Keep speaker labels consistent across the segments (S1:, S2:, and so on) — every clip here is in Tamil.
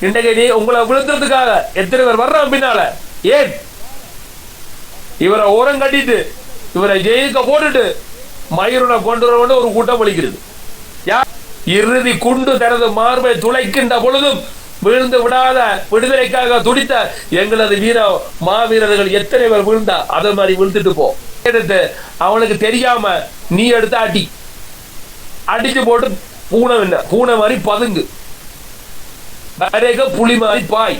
S1: இன்றைக்கு நீ உங்களை விழுந்ததுக்காக எத்தனை பேர் வர்ற பின்னால? ஏன்? இவரை ஓரம் கட்டிட்டு இவரை ஜெயிக்க போட்டுட்டு மயிருனை கொண்டு வர ஒரு கூட்டம் ஒழிக்கிறது. யார்? இறுதி குண்டு தனது மார்பை துளைக்கின்ற பொழுதும் விழுந்து விடாத விடுதலைக்காக துடித்த எங்களது வீர மாவீரர்கள் எத்தனை பேர் விழுந்தா? அதை மாதிரி விழுந்துட்டு போ. எடுத்து அவனுக்கு தெரியாம நீ எடுத்து அடி. அடிச்சு போட்டு பூனை என்ன பூனை மாதிரி பதுங்கு. வேறேக புலி மாதிரி பாய்.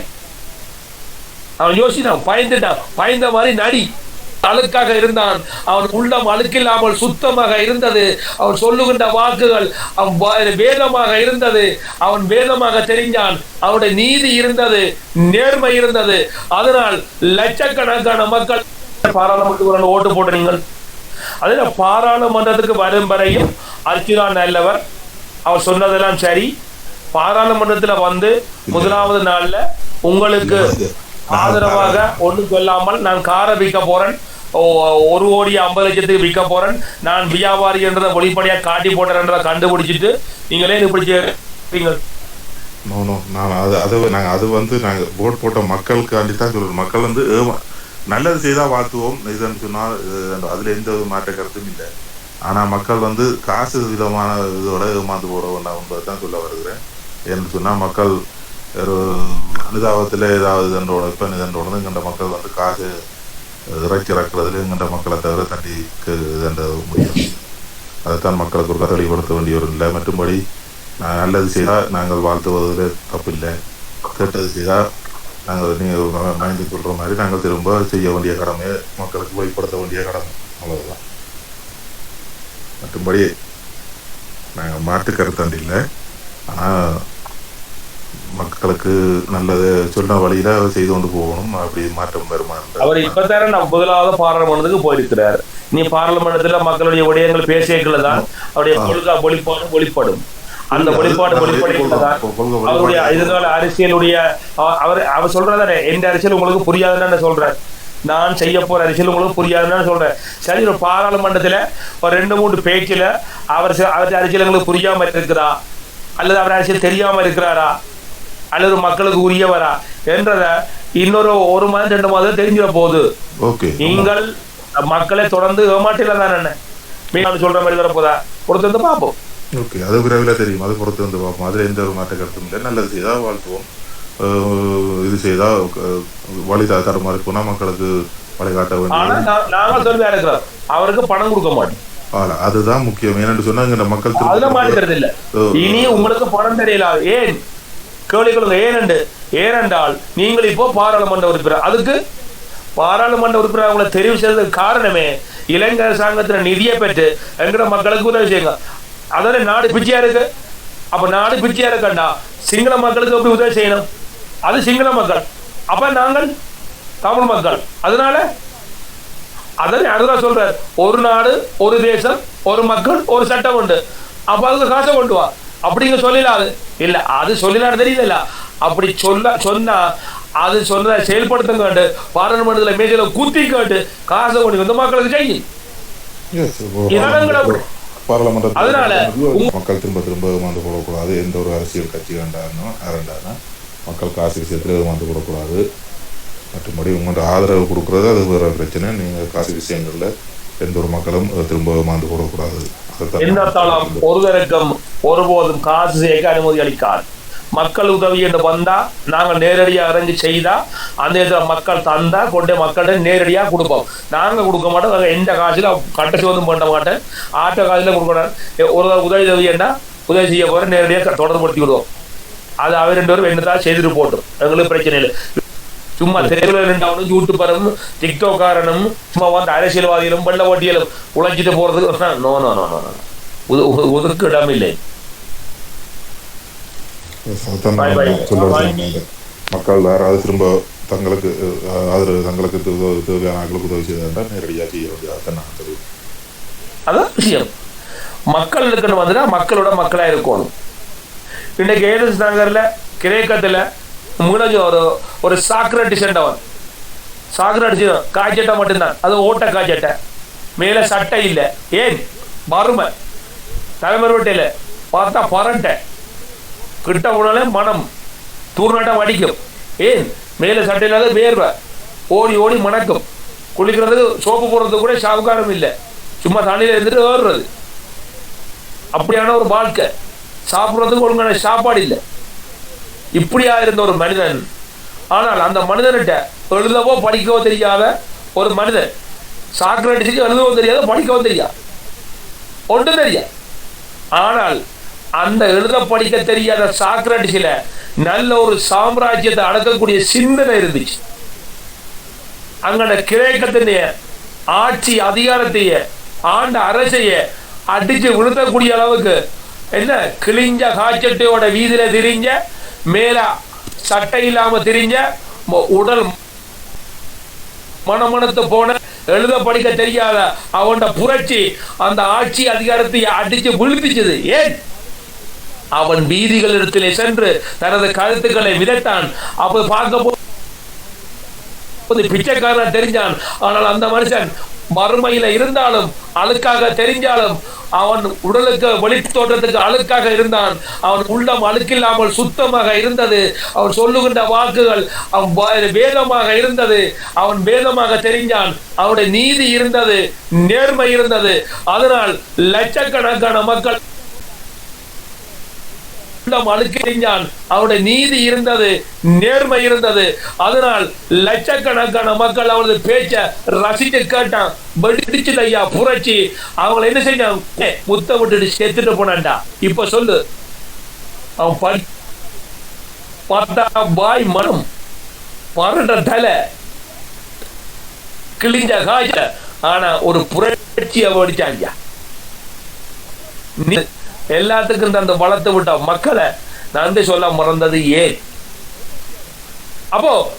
S1: அவன் யோசினான் பயந்துட்டான் பயந்த மாதிரி நடி. அழுக்காக இருந்தான். அவன் உள்ளம் அழுக்கில்லாமல் சுத்தமாக இருந்தது. அவன் சொல்லுகின்ற வாக்குகள் அவன் வேதமாக இருந்தது. அவன் வேதமாக தெரிஞ்சான். அவனுடைய நீதி இருந்தது நேர்மை இருந்தது. அதனால் லட்சக்கணக்கான மக்கள் பாராளுமன்றத்துக்கு ஓட்டு போடுறீங்கள் அதில் பாராளுமன்றத்துக்கு வரும் வரையும் அர்ச்சுனா நல்லவர். அவர் சொன்னதெல்லாம் சரி. பாராளுமன்றத்துல வந்து முதலாவது நாள்ல உங்களுக்கு ஆதரவாக ஒண்ணும் சொல்லாமல் நான் காரை விற்க போறேன். ஒரு கோடி ஐம்பது லட்சத்துக்கு விற்க போறேன். நான் வியாபாரி என்றதை வெளிப்படையா காட்டி போட்டேன்றதை கண்டுபிடிச்சிட்டு நீங்களே இப்படி.
S2: நோ நோ நான் அது அது நாங்கள் அது வந்து நாங்கள் போட் போட்ட மக்களுக்காண்டி தான் சொல்கிறோம் மக்கள் வந்து நல்லது செய்தால் வாழ்த்துவோம். இதுன்னு சொன்னால் அதில் எந்த ஒரு மாற்ற கருத்தும் இல்லை. ஆனால் மக்கள் வந்து காசு விதமான இதோட ஏமாந்து போட வேண்டாம் என்பதை தான் சொல்ல வருகிறேன். ஏன்னு சொன்னால் மக்கள் ஒரு அனுதாபத்தில் ஏதாவது இதன்றோட இப்போ இதன்றோட எங்கள்ட மக்கள் வந்து காசு இறக்கி இறக்குறதுல எங்கள்ட மக்களை தவிர தண்டி இதன்ற முடியும். அதைத்தான் மக்களுக்கு ஒரு தெளிவுபடுத்த வேண்டிய ஒரு இல்லை மற்றும்படி நான் நல்லது செய்தால் நாங்கள் வாழ்த்துவதில் தப்பில்லை. கெட்டது செய்தால் நாங்கள் நீங்கள் மைண்டு சொல்கிற மாதிரி நாங்கள் திரும்ப செய்ய வேண்டிய கடமையை மக்களுக்கு வெளிப்படுத்த வேண்டிய கடமை. அவ்வளவுதான். மற்றும்படி நாங்கள் மாற்று கருத்தாண்டு இல்லை ஆனால் மக்களுக்கு நல்லது சொன்ன வழியில செய்து கொண்டு போகணும். அப்படி மாற்றம் வருமா
S1: அவர் இப்பதானே நம்ம முதலாவது பாராளுமன்றத்துக்கு போயிருக்கிறார். நீ பாராளுமன்றத்துல மக்களுடைய விடயங்கள் பேசியக்கள் தான் அவருடைய கொள்கை வெளிப்பாடு வெளிப்படும். அந்த வெளிப்பாடு வெளிப்படுகிறது தான் அவருடைய எதிர்கால அரசியலுடைய அவ- அவர் அவர் சொல்றதானே எந்த அரசியல் உங்களுக்கு புரியாதுன்னு சொல்றேன் நான் செய்ய போற அரசியல் உங்களுக்கு புரியாதுன்னு சொல்றேன் சரி ஒரு பாராளுமன்றத்துல ஒரு ரெண்டு மூணு பேச்சுல அவர் செ- அவர் அரசியல் எங்களுக்கு புரியாம இருக்குதா அல்லது அவர் அரசியல் தெரியாம இருக்கிறாரா? அல்லது மக்களுக்கு உரியவரா? என்றத இன்னொரு ஒரு மாதம் ரெண்டு மாதம் தெரிஞ்சிட போகுது.
S2: ஓகே.
S1: நீங்கள் மக்களை தொடர்ந்து ஏமாற்றில தான் என்ன? சொல்ற மாதிரி வரப்போதா? பொறுத்து வந்து பார்ப்போம்.
S2: ஓகே. அது விரைவில் தெரியும். அது பொறுத்து வந்து பார்ப்போம். அதில் எந்த ஒரு மாற்ற கருத்தும் இல்லை. நல்லது செய்தால் வாழ்த்துவோம். இது செய்தால் வழி த- தருமாறு போனால் மக்களுக்கு வழிகாட்ட
S1: ஆனா
S2: வேண்டிய
S1: நா- நாங்க சொல்லியா இருக்கிறோம். அவருக்கு பணம் கொடுக்க மாட்டோம்.
S2: அதுதான் முக்கியம். ஏன்னு சொன்னா இங்க மக்கள்
S1: மாட்டுக்கிறது இல்ல. இனி உங்களுக்கு பணம் தெரியல ஏன்? கேள்விகளுங்க ஏனென்று ஏனென்றால் நீங்கள் இப்போ பாராளுமன்ற உறுப்பினர். அதுக்கு பாராளுமன்ற உறுப்பினர் உங்களை தெரிவு செய்ததுக்கு காரணமே இலங்கை அரசாங்கத்துல நிதியை பெற்று எங்கட மக்களுக்கு உதவி செய்யுங்க. அதான நாடு பிச்சையா இருக்கு? அப்ப நாடு பிச்சையா இருக்கண்டா சிங்கள மக்களுக்கு எப்படி உதவி செய்யணும்? அது சிங்கள மக்கள். அப்ப நாங்கள் தமிழ் மக்கள். அதனால அதான் அதுதான் சொல்றார். ஒரு நாடு ஒரு தேசம் ஒரு மக்கள் ஒரு சட்டம் உண்டு. அப்ப அதுக்கு காசை கொண்டு வா. அப்படிங்க சொல்லலாது இல்ல அது சொல்லலான்னு தெரியல அப்படி சொல்ல சொன்னா அது சொன்னதை செயல்படுத்துங்க கேட்டு பாராளுமன்றத்துல மேஜையில குத்தி கேட்டு காசை கொண்டு வந்து மக்களுக்கு செய்யும்
S2: பாராளுமன்றத்தில்
S1: அதனால
S2: மக்கள் திரும்ப திரும்ப ஏமாந்து போடக்கூடாது. எந்த ஒரு அரசியல் கட்சி யாருண்டாருன்னா மக்கள் காசு விஷயத்துல ஏமாந்து போடக்கூடாது. மற்றபடி உங்களோட ஆதரவு கொடுக்குறது அது வேற பிரச்சனை. நீங்கள் காசு விஷயங்களில் எந்த ஒரு மக்களும் திரும்ப மாந்து கூடக்கூடாது அதைத்தான்
S1: ஒருபோதும் காசு சேர்க்க அனுமதி அளிக்காது. மக்கள் உதவி என்று வந்தா நாங்கள் நேரடியாக இறங்கி செய்தா அந்த இடத்துல மக்கள் தந்தா கொண்டு மக்கள்கிட்ட நேரடியாக கொடுப்போம். நாங்க கொடுக்க மாட்டோம். நாங்கள் எந்த காசில் கட்ட வந்து பண்ண மாட்டேன். ஆட்ட காசில் கொடுக்க ஒரு உதவி உதவி என்ன? உதவி செய்ய போகிற நேரடியாக தொடர்புபடுத்தி விடுவோம் அது அவர் ரெண்டு பேரும் என்னதான் செய்துட்டு போட்டோம். எங்களுக்கு பிரச்சனை இல்லை. சும்மா தெருவில் ரெண்டாவனும் யூடியூபரும் டிக்டோக்காரனும் சும்மா வந்து அரசியல்வாதிகளும் வெள்ள ஓட்டியலும் உழைச்சிட்டு போறதுக்கு நோ நோ நோ நோ ஒதுக்கு இடம் இல்லை.
S2: மக்கள் யாராவது திரும்ப தங்களுக்கு ஆதரவு தங்களுக்கு தேவை- தேவையான ஆட்களுக்கு உதவி செய்தால் நேரடியாக செய்ய வேண்டியதாக நான் தெரியும்
S1: அதான் விஷயம் மக்கள் இருக்குன்னு வந்துட்டா மக்களோட மக்களா இருக்கணும் இன்னைக்கு ஏதன்ஸ் நகர்ல கிரேக்கத்துல முடிஞ்ச ஒரு ஒரு சாக்ரட்டிஸ் அவன். சாக்ரட்டி காய்ச்சட்டை மட்டும்தான். அது ஓட்ட காய்ச்சட்டை. மேல சட்டை இல்லை. ஏன்? வறுமை தலைமறுவட்டையில் பார்த்தா பரட்டை. கிட்ட உடனே மனம். தூர்நாட்டம் அடிக்கும். ஏன்? மேலே சட்டை இல்லாத வேர்வை. ஓடி ஓடி மணக்கும். குளிக்கிறதுக்கு சோப்பு போடுறதுக்கு கூட சாவுக்காரம் இல்லை. சும்மா தண்ணியில் இருந்துட்டு ஏறுறது. அப்படியான ஒரு வாழ்க்கை. சாப்பிட்றதுக்கு ஒழுங்கான சாப்பாடு இல்லை. இப்படியா இருந்த ஒரு மனிதன். ஆனால் அந்த மனிதன்கிட்ட எழுதவோ படிக்கவோ தெரியாத ஒரு மனிதன். சாக்ரட்டிஸுக்கு எழுதவோ தெரியாத படிக்கவோ தெரியாது ஒன்றும் தெரியாது ஆனால் அந்த எழுத படிக்க தெரியாத சாக்ரட்டிஸில் நல்ல ஒரு சாம்ராஜ்யத்தை அடக்கக்கூடிய சிந்தனை இருந்துச்சு. அங்கன கிரேக்கத்தினுடைய ஆட்சி அதிகாரத்தைய ஆண்ட அரசைய அடிச்சு விழுத்தக்கூடிய அளவுக்கு என்ன கிழிஞ்ச காய்ச்சட்டையோட வீதியில திரிஞ்ச மேல சட்டை இல்லாம திரிஞ்ச உடல் மனமனத்து போன எழுத படிக்க தெரியாத அவன் புரட்சி அந்த ஆட்சி அதிகாரத்தை அடிச்சு வீழ்த்திச்சது ஏன்? அவன் வீதிகளிடத்திலே சென்று தனது கருத்துக்களை விதைத்தான். அப்ப பார்க்க போ- பிச்சைக்காரன் தெரிஞ்சான். ஆனால் அந்த மனுஷன் மறுமையில இருந்தாலும் அழுக்காக தெரிஞ்சாலும் அவன் உடலுக்கு வெளி தோற்றத்துக்கு அழுக்காக இருந்தான். அவன் உள்ளம் அழுக்கில்லாமல் சுத்தமாக இருந்தது. அவன் சொல்லுகின்ற வாக்குகள் அவன் வேதமாக இருந்தது. அவன் வேதமாக தெரிஞ்சான். அவனுடைய நீதி இருந்தது. நேர்மை இருந்தது. அதனால் லட்சக்கணக்கான மக்கள் உள்ளம் அழுக்கிறிஞ்சான் அவருடைய நீதி இருந்தது நேர்மை இருந்தது. அதனால் லட்சக்கணக்கான மக்கள் அவனது பேச்ச ரசித்து கேட்டான். ஐயா புரட்சி. அவங்களை என்ன செஞ்சான்? முத்த விட்டுட்டு செத்துட்டு போனான்டா. இப்ப சொல்லு. அவன் படி பார்த்தா பாய் மனம் பரண்ட தலை கிழிஞ்ச காய்ச்ச ஆனா ஒரு புரட்சியை வடிச்சாங்க எல்லாத்துக்கும் அந்த வளர்த்து விட்ட மக்களை நன்றி சொல்ல மறந்தது ஏன்? அப்போ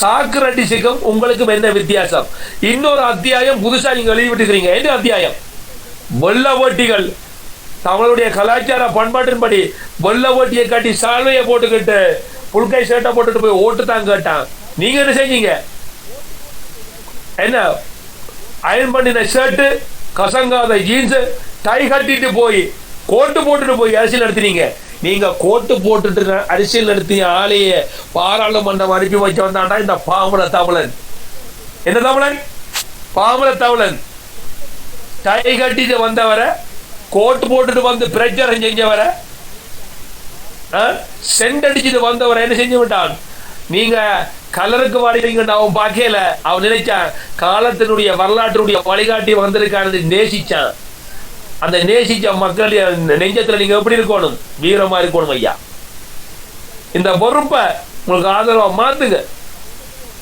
S1: சாக்ரட்டிஸுக்கும் உங்களுக்கும் என்ன வித்தியாசம்? இன்னொரு அத்தியாயம் புதுசா நீங்க வெளியிட்டிருக்கிறீங்க. என்ன அத்தியாயம்? வெள்ள ஓட்டிகள். தங்களுடைய கலாச்சார பண்பாட்டின்படி வெள்ள ஓட்டியை கட்டி சால்வையை போட்டுக்கிட்டு புல்கை ஷர்ட்டை போட்டுட்டு போய் ஓட்டு தான் கேட்டான். நீங்க என்ன செஞ்சீங்க? என்ன? அயன் பண்ணின ஷர்ட்டு கசங்காத ஜீன்ஸ் டை கட்டிட்டு போய் கோட்டு போட்டுட்டு போய் அரசியல் நடத்தினீங்க. நீங்க கோட்டு போட்டுட்டு அரசியல் நடத்திய ஆளைய பாராளுமன்றம் அனுப்பி வச்சு வந்தாண்டா இந்த பாமர தமிழன். என்ன தமிழன்? பாமர தமிழன். டை கட்டிட்டு வந்தவரை கோட்டு போட்டுட்டு வந்து பிரச்சாரம் செஞ்சவரை சென்ட் அடிச்சுட்டு வந்தவரை என்ன செஞ்சு விட்டான்? நீங்க கலருக்கு வாடினீங்கன்னு அவன் பார்க்கல அவன் நினைச்சான் காலத்தினுடைய வரலாற்றுடைய வழிகாட்டி வந்திருக்கானது நேசிச்சான். அந்த நேசிச்ச மக்கள் நெஞ்சத்துல நீங்க எப்படி இருக்கணும்? வீரமாக இருக்கணும் ஐயா. இந்த பொறுப்பை உங்களுக்கு ஆதரவா மாத்துங்க.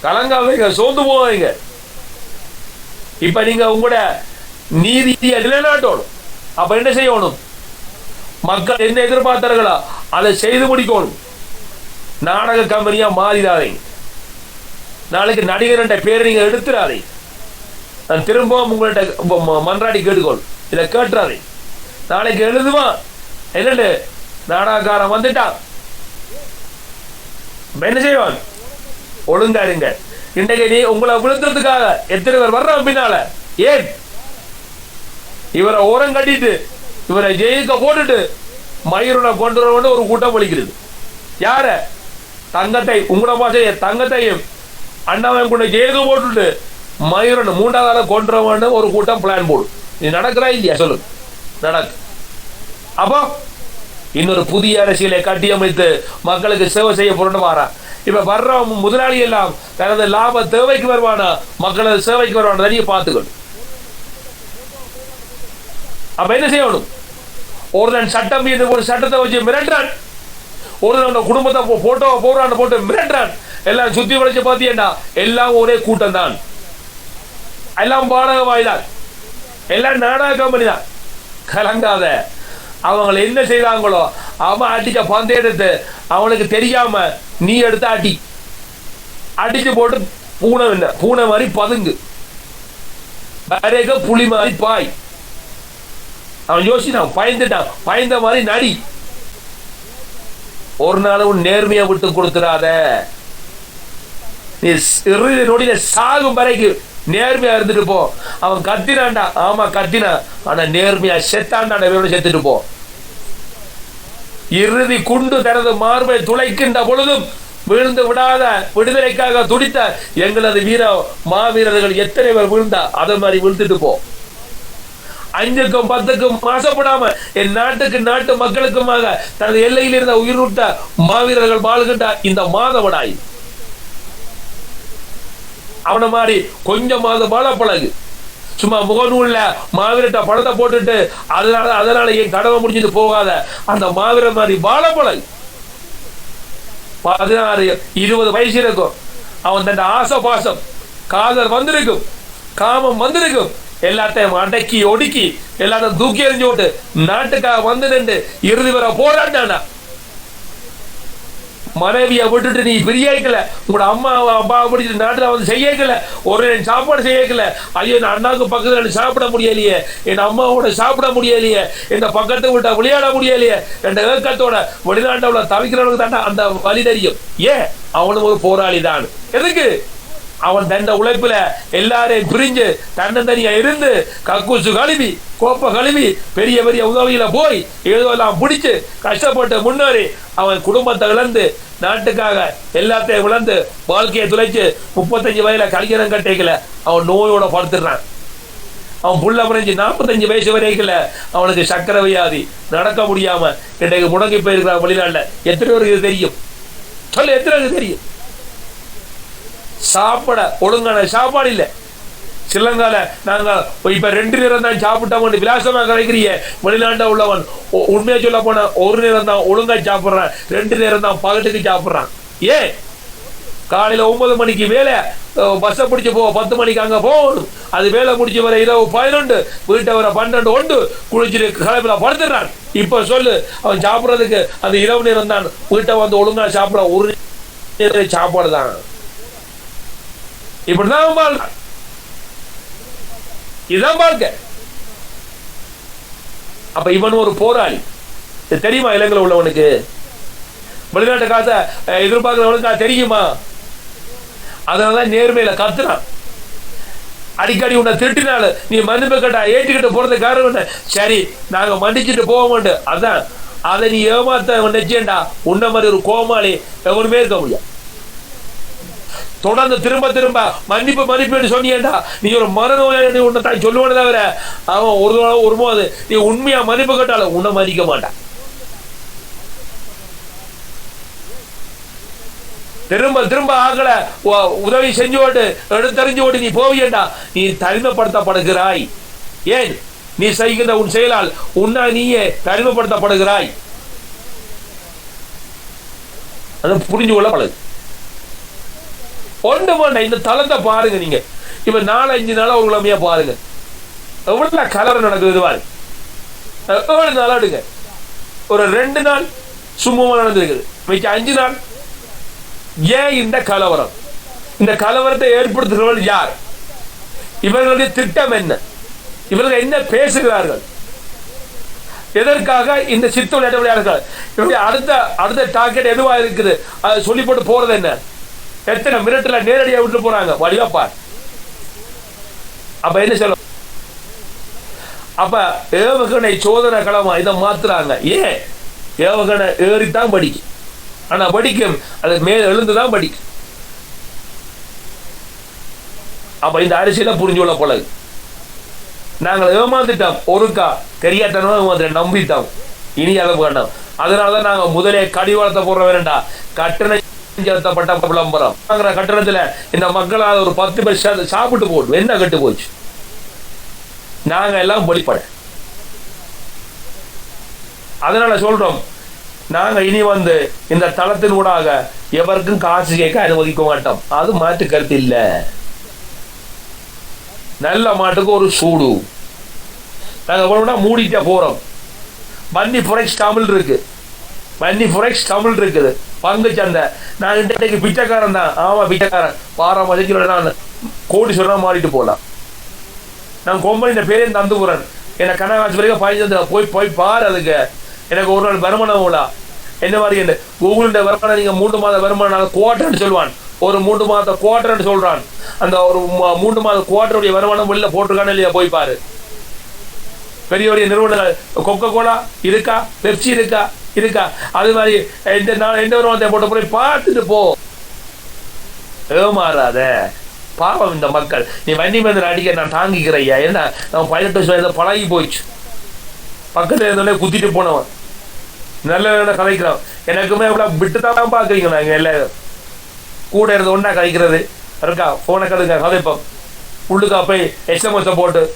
S1: கலங்காதீங்க சோர்ந்து போவாங்க இப்ப நீங்க உங்களோட நீதியை நிலைநாட்டணும். அப்ப என்ன செய்யணும்? மக்கள் என்ன எதிர்பார்த்தார்களோ அதை செய்து முடிக்கணும். நாடக கம்பெனியா மாறிடாதீங்க. நாளைக்கு நடிகர் என்ற பேர் நீங்க எடுத்துடாதீங்க. நான் திரும்பவும் உங்கள்ட்ட ம- மன்றாடி கேட்டுக்கொள்ளும் இதை கேட்டுறாதே. நாளைக்கு எழுதுவான் என்னண்டு? நாடகக்காரன் வந்துட்டான். என்ன செய்வான்? ஒழுங்கா இருங்க இன்றைக்கு நீ உங்களை விழுத்துறதுக்காக எத்தனை பேர் வர்றான் பின்னால? ஏன்? இவரை ஓரம் கட்டிட்டு இவரை ஜெயிக்க போட்டுட்டு மயூரனை கொண்டு வரவன்னு ஒரு கூட்டம் ஒழிக்கிறது. யார? தங்கத்தை உங்களோட பாசைய தங்கத்தையும் அண்ணாவையும் கொண்டு ஜெயிக்க போட்டுட்டு மயூரன் மூன்றாவது கொண்டு வரவன்னு ஒரு கூட்டம் பிளான் போடும் நீ நடக்கிறா இல்லையா? சொல்லு. நடக்கு. அப்போ இன்னொரு புதிய அரசியலை கட்டியமைத்து மக்களுக்கு சேவை செய்ய பொருண்டு வாரா. இப்ப வர்ற முதலாளி எல்லாம் தனது லாப தேவைக்கு வருவானா? மக்களது சேவைக்கு வருவானா? தனியை பார்த்துக்கணும். அப்ப என்ன செய்யணும்? ஒருத்தன் சட்டம் மீது ஒரு சட்டத்தை வச்சு மிரட்டுறான். ஒருத்தன் குடும்பத்தை போட்டோ போடுறான் போட்டு மிரட்டுறான். எல்லாம் சுத்தி வளைச்சு பாத்தியண்டா எல்லாம் ஒரே கூட்டம் தான் எல்லாம் பாடக வாய்தான். எல்லாம் நாடக கம்பெனி தான் கலங்காத. அவங்களை என்ன செய்தாங்களோ அவன் அடிச்ச பந்தயத்தை அவனுக்கு தெரியாம நீ எடுத்து அடி. அடிச்சு போட்டு பூனை என்ன பூனை மாதிரி பதுங்கு. வரைக புலி மாதிரி பாய். அவன் யோசிச்சான் பயந்துட்டான் பயந்த மாதிரி நடி. ஒரு நாளும் உன் நேர்மையை விட்டு கொடுத்துடாத நீ இறுதி நொடியில சாகும் வரைக்கும் நேர்மையா இருந்துட்டு போ. அவன் கத்தினான்டா. ஆமா கத்தினா. ஆனா நேர்மையா செத்தான்டா. வேணும் செத்துட்டு போ. இறுதி குண்டு தனது மார்பை துளைக்கின்ற பொழுதும் விழுந்து விடாத விடுதலைக்காக துடித்த எங்களது வீர மாவீரர்கள் எத்தனை பேர் விழுந்தா அதை மாதிரி விழுந்துட்டு போ. அஞ்சுக்கும் பத்துக்கும் மாசப்படாம என் நாட்டுக்கு நாட்டு மக்களுக்குமாக தனது எல்லையில் இருந்த உயிர்விட்ட மாவீரர்கள் வாழ்கின்ற இந்த மாதவனாய். அவனை மாதிரி கொஞ்சமாவது மாத பழகு சும்மா முகநூல்ல மாவீரட்ட படத்தை போட்டுட்டு அதனால அதனால என் கடவை முடிஞ்சுட்டு போகாத. அந்த மாவீர மாதிரி வாழ பழகு பதினாறு இருபது வயசு இருக்கும். அவன் தன் ஆசை பாசம் காதல் வந்திருக்கும் காமம் வந்திருக்கும். எல்லாத்தையும் அடக்கி ஒடுக்கி எல்லாத்தையும் தூக்கி எறிஞ்சு விட்டு நாட்டுக்காக வந்து நின்று இறுதி வர போராட்டானா மனைவியை விட்டுட்டு நீ பிரியக்கல உங்களோட அம்மா அப்பா பிடிச்சிட்டு நாட்டில் வந்து செய்யக்கல ஒரு என் சாப்பாடு செய்யக்கல ஐயோ என் அண்ணாவுக்கு பக்கத்தில் சாப்பிட முடியலையே. என் அம்மாவோட சாப்பிட முடியலையே. இந்த பக்கத்து விட்டா விளையாட முடியலையே. என்ற ஏக்கத்தோட வெளிநாட்டோட தவிக்கிறவனுக்கு தாண்டா அந்த வழி தெரியும். ஏன்? அவனும் ஒரு போராளி தான் எதுக்கு? அவன் தண்ட உழைப்புல எல்லாரையும் பிரிஞ்சு தன்னந்தனியா இருந்து கக்கூசு கழுவி கோப்பை கழுவி பெரிய பெரிய உதவியில போய் ஏதோலாம் பிடிச்சு கஷ்டப்பட்டு முன்னேறி அவன் குடும்பத்தை இழந்து நாட்டுக்காக எல்லாத்தையும் இழந்து வாழ்க்கையை துளைச்சு முப்பத்தஞ்சு வயதுல கல்யாணம் கட்டிக்கல. அவன் நோயோட படுத்துடுறான் அவன் புள்ள புரிஞ்சு நாற்பத்தஞ்சு வயசு வரைக்கும் அவனுக்கு சக்கரை வியாதி நடக்க முடியாம இன்றைக்கு முடங்கி போயிருக்கிறான் வழிநாளில் எத்தனை பேருக்கு இது தெரியும்? சொல்ல எத்தனை பேருக்கு தெரியும்? சாப்பிட ஒழுங்கான சாப்பாடு இல்லை. சிலங்கால நாங்க இப்ப ரெண்டு நேரம் தான் சாப்பிட்டோம் விலாசமா கிடைக்கிறிய வெளிநாட்டை உள்ளவன் உண்மையா சொல்ல போன ஒரு நேரம் தான் ஒழுங்கா சாப்பிடுறான் ரெண்டு நேரம் தான் பகட்டுக்கு சாப்பிடுறான். ஏன்? காலையில ஒன்பது மணிக்கு வேலை பஸ்ஸை பிடிச்சி போ பத்து மணிக்கு அங்க போகணும். அது வேலை முடிச்சு வர இரவு பதினொன்று வீட்டை வர பன்னெண்டு ஒன்று குளிச்சுட்டு கிளம்பில படுத்துடுறான். இப்ப சொல்லு அவன் சாப்பிடுறதுக்கு அந்த இரவு நேரம் தான் வீட்டை வந்து ஒழுங்கா சாப்பிட ஒரு நேரம் சாப்பாடு தான் இப்படிதான் வாழ்றான். இதுதான் வாழ்க்கை. அப்ப இவன் ஒரு போராளி. இது தெரியுமா இலங்கையில் உள்ளவனுக்கு? வெளிநாட்டு காசை எதிர்பார்க்கிறவனுக்கு தெரியுமா? அதனாலதான் நேர்மையில கத்துறான். அடிக்கடி உன்னை திட்டினால நீ மன்னிப்பு கேட்டா ஏற்றுக்கிட்டு போறது காரணம் என்ன? சரி நாங்க மன்னிச்சுட்டு போக மாட்டோம் அதான். அதை நீ ஏமாத்த நிச்சயம்டா உன்ன மாதிரி ஒரு கோமாளி எவனுமே இருக்க முடியாது. தொடர்ந்து திரும்ப திரும்ப மன்னிப்பு மன்னிப்பு சொன்னியேண்டா நீ ஒரு மனநோயாளி உன்னை தான் சொல்லுவானே தவிர அவன் ஒரு நாள் ஒருபோது நீ உண்மையா மன்னிப்பு கேட்டாலும் உன்னை மதிக்க மாட்டான். திரும்ப திரும்ப ஆகல. உ- உதவி செஞ்சு ஓட்டு எடுத்தறிஞ்சு ஓட்டு நீ போவியண்டா. நீ தனிமைப்படுத்தப்படுகிறாய். ஏன்? நீ செய்கின்ற உன் செயலால் உன்னா நீயே தனிமைப்படுத்தப்படுகிறாய். அதை புரிஞ்சு கொள்ள பழகு ஒன்று வேண்டாம் இந்த தளத்தை பாருங்க நீங்க. இப்ப நாலஞ்சு நாளா உங்களமையா பாருங்க. எவ்வளவு கலர் நடக்குது இது பாருங்க எவ்வளவு நாளா எடுங்க. ஒரு ரெண்டு நாள் சும்மா நடந்திருக்குது. மிச்ச அஞ்சு நாள். ஏன் இந்த கலவரம்? இந்த கலவரத்தை ஏற்படுத்துகிறவர்கள் யார்? இவர்களுடைய திட்டம் என்ன? இவர்கள் என்ன பேசுகிறார்கள்? எதற்காக இந்த சித்து விளையாட்டு விளையாடுகிறார்கள்? இவருடைய அடுத்த அடுத்த டார்கெட் எதுவா இருக்குது? அதை சொல்லி போட்டு போறது என்ன? எத்தனை மினிட்ல நேரடியா விட்டு போறாங்க? வழியா பார். அப்ப என்ன சொல்ல அப்ப ஏவகணை சோதனை களமா இதை மாத்துறாங்க. ஏன்? ஏவுகணை ஏறித்தான் படிக்கும். ஆனா படிக்கும். அது மேல எழுந்துதான் படிக்கும். அப்ப இந்த அரிசியில புரிஞ்சு கொள்ள பழகு நாங்கள் ஏமாந்துட்டோம் ஒருக்கா. தெரியாதனமா ஏமாந்துட்டோம் நம்பிட்டோம். இனி அதை வேண்டாம். அதனாலதான் நாங்க முதலே கடிவாளத்தை போடுற வேண்டாம் கட்டண பட்ட விளம்பரம் கட்டணத்துல இந்த மக்களால் ஒரு பத்து பேர் சாப்பிட்டு போட்டு என்ன கட்டு போச்சு? நாங்க எல்லாம் வெளிப்பட. அதனால சொல்றோம் நாங்க இனி வந்து இந்த தளத்தின் ஊடாக எவருக்கும் காசு கேட்க அனுமதிக்க மாட்டோம். அது மாற்று கருத்து இல்ல. நல்ல மாட்டுக்கு ஒரு சூடு. நாங்க மூடிட்டே போறோம். மன்னி புரெக்ஸ் தமிழ் இருக்கு. மன்னி புரெக்ஸ் தமிழ் இருக்குது. பங்கு சந்தை. நான் இன்றைக்கு பிச்சைக்காரன் தான். ஆமாம் பிச்சைக்காரன். பாரம் மதிக்கிறோம் நான் கோடி சொன்னால் மாறிட்டு போகலாம் நான் கொம்பனின் பேரையும் தந்து என்னை எனக்கு கனகாட்சி வரைக்கும் பயந்து போய் போய் பாரு அதுக்கு. எனக்கு ஒரு நாள் வருமானம் ஓலா என்ன மாதிரி என்ன கூகுளுடைய வருமானம் நீங்கள் மூன்று மாத வருமானம் நான் குவார்டர்னு சொல்லுவான். ஒரு மூன்று மாத குவார்டர்னு சொல்கிறான் அந்த ஒரு மூன்று மாத குவார்டருடைய வருமானம் வெளில போட்டிருக்கானு இல்லையா போய் பாரு. பெரிய பெரிய நிறுவனங்கள். கொக்கோ கோலா இருக்கா? பெப்சி இருக்கா? இருக்கா? அது மாதிரி எந்த நாள் எந்த ஒரு வார்த்தை போட்ட போய் பார்த்துட்டு போ. ஏமாறாத. பாவம் இந்த மக்கள். நீ வண்டி மந்திர அடிக்க நான் தாங்கிக்கிறையா ஏன்னா நம்ம பதினெட்டு வருஷம் பழகி போயிடுச்சு. பக்கத்துல இருந்தோடனே குத்திட்டு போனவன். நல்ல நல்ல கதைக்கிறான் எனக்குமே இவ்வளோ விட்டு தான் பார்க்குறீங்க நாங்கள் எல்லாரும். கூட இருந்து ஒன்றா கதைக்கிறது இருக்கா? ஃபோனை கதுங்க கதைப்போம் உள்ளுக்கா போய் எஸ்எம்எஸை போட்டு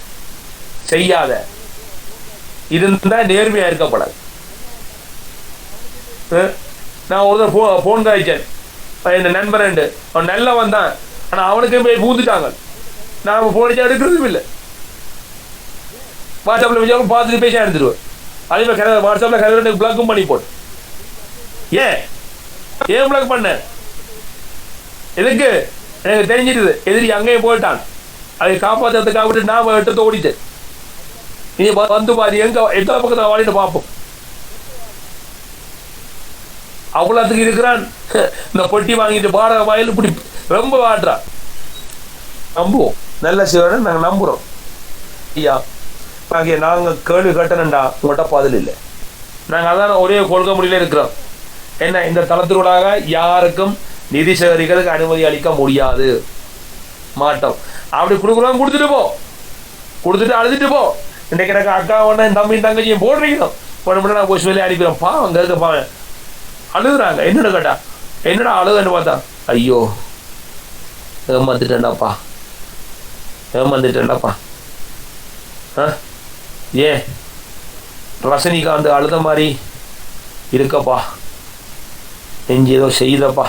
S1: செய்யாத. இருந்தா நேர்மையா இருக்கப்படாது. நான் ஒருத்தர் ஃபோ ஃபோன் காய்ச்சேன் இந்த நண்பன் அவன் நல்லவன் வந்தான் ஆனால் அவனுக்கு போய் பூந்துட்டாங்க. நான் ஃபோன் அடிச்சா எடுக்கிறதும் இல்லை. வாட்ஸ்அப்பில் வச்சாலும் பார்த்துட்டு பேச எடுத்துருவேன் அதே மாதிரி கதை வாட்ஸ்அப்பில் கதை பிளாக்கும் பண்ணி போட்டு ஏன்? ஏன் பிளாக் பண்ண? எதுக்கு? எனக்கு தெரிஞ்சிருது. எதிரி அங்கேயே போயிட்டான். அதை காப்பாற்றுறதுக்காக விட்டு நான் எடுத்து ஓடிட்டேன் நீ வந்து பாரு. எங்க எந்த பக்கத்தில் வாடிட்டு பார்ப்போம் அவ்வளோத்துக்கு இருக்கிறான். இந்த பொட்டி வாங்கிட்டு பாட வாயில் இப்படி ரொம்ப வாடுறான் நம்புவோம். நல்ல சிவனை நாங்கள் நம்புகிறோம் ஐயா நாங்கள் நாங்கள் கேள்வி கட்டணும்டா உங்கள்கிட்ட பதில் இல்லை. நாங்கள் அதான் ஒரே கொள்கை முடியல இருக்கிறோம். என்ன இந்த தளத்தினூடாக யாருக்கும் நிதி சேகரிக்கிறதுக்கு அனுமதி அளிக்க முடியாது. மாட்டோம். அப்படி கொடுக்குறோம் கொடுத்துட்டு போ. கொடுத்துட்டு அழுதுட்டு போ. இன்னைக்கு எனக்கு அக்கா ஒன்று என் தம்பி தங்கச்சியும் போடுறீங்க போன மட்டும் நான் போய் சொல்லி அனுப்பிடுறேன். பாவம் அங்கே இருக்க பாவன் அழுகுறாங்க. என்னடா கேட்டா என்னடா அழுகுன்னு பார்த்தா ஐயோ ஏமாந்துட்டேன்டாப்பா ஏமாந்துட்டேன்டாப்பா ஆ? ஏன்? ரசனிகாந்த் அழுத மாதிரி இருக்கப்பா. நெஞ்சு ஏதோ செய்தப்பா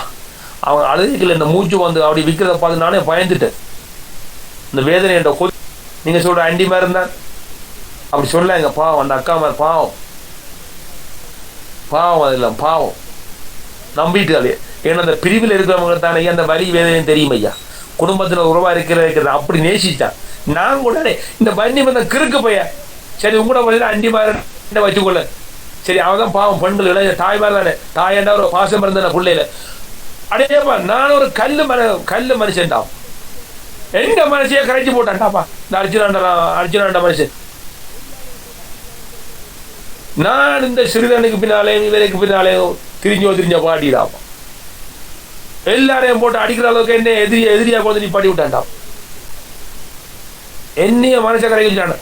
S1: அவன் அழுதுக்கல இந்த மூச்சு வந்து அப்படி விற்கிறத பார்த்து நானே பயந்துட்டேன். இந்த வேதனை என்ற கொ நீங்கள் சொல்கிற அண்டி மாதிரி இருந்தான் அப்படி சொல்லாங்க பாவம். அந்த அக்கா மாதிரி பாவம். பாவம் அதில் பாவம். நம்பிட்டாலே. ஏன்னா அந்த பிரிவில் இருக்கிறவங்க தானே அந்த வலி வேதனையும் தெரியும் ஐயா. குடும்பத்தில் உறவா இருக்கிற இருக்கிறத அப்படி நேசித்தான் நான் கூட இந்த வண்டி வந்த கிறுக்கு பைய. சரி உங்களோட வழியில் அண்டி மாதிரி வச்சுக்கொள்ள. சரி அவன் தான் பாவம் பெண்கள் இளைய தாய் மாதிரி தானே. தாயாண்டா ஒரு பாசம் இருந்த பிள்ளையில. அடையப்பா நான் ஒரு கல்லு மன கல்லு மனுஷன்டா. எங்க மனுஷையே கரைச்சி போட்டான்டாப்பா. இந்த அர்ஜுனாண்டா அர்ஜுனாண்ட மனுஷன். நான் இந்த சிறுதனுக்கு பின்னாலே இவருக்கு பின்னாலே திரிஞ்சோ திரிஞ்ச பாட்டிடாப்பா எல்லாரையும் போட்டு அடிக்கிற அளவுக்கு என்ன எதிரி எதிரியா கொண்டு நீ பாடி விட்டான்டா என்னைய மனுஷ கரைக்கிட்டான்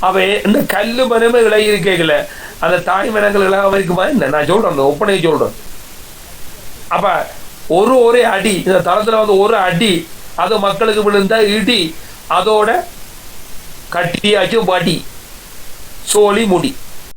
S1: அவன் இந்த கல்லு மனமே விலகி இருக்கல அந்த தாய் மனங்கள் இலகாம இருக்குமா என்ன நான் சொல்றேன் அந்த ஒப்பனையை சொல்றேன் அப்ப ஒரு ஒரே அடி இந்த தளத்துல வந்து ஒரு அடி அது மக்களுக்கு விழுந்தா இடி அதோட கட்டியாச்சும் பாட்டி சோழி முடி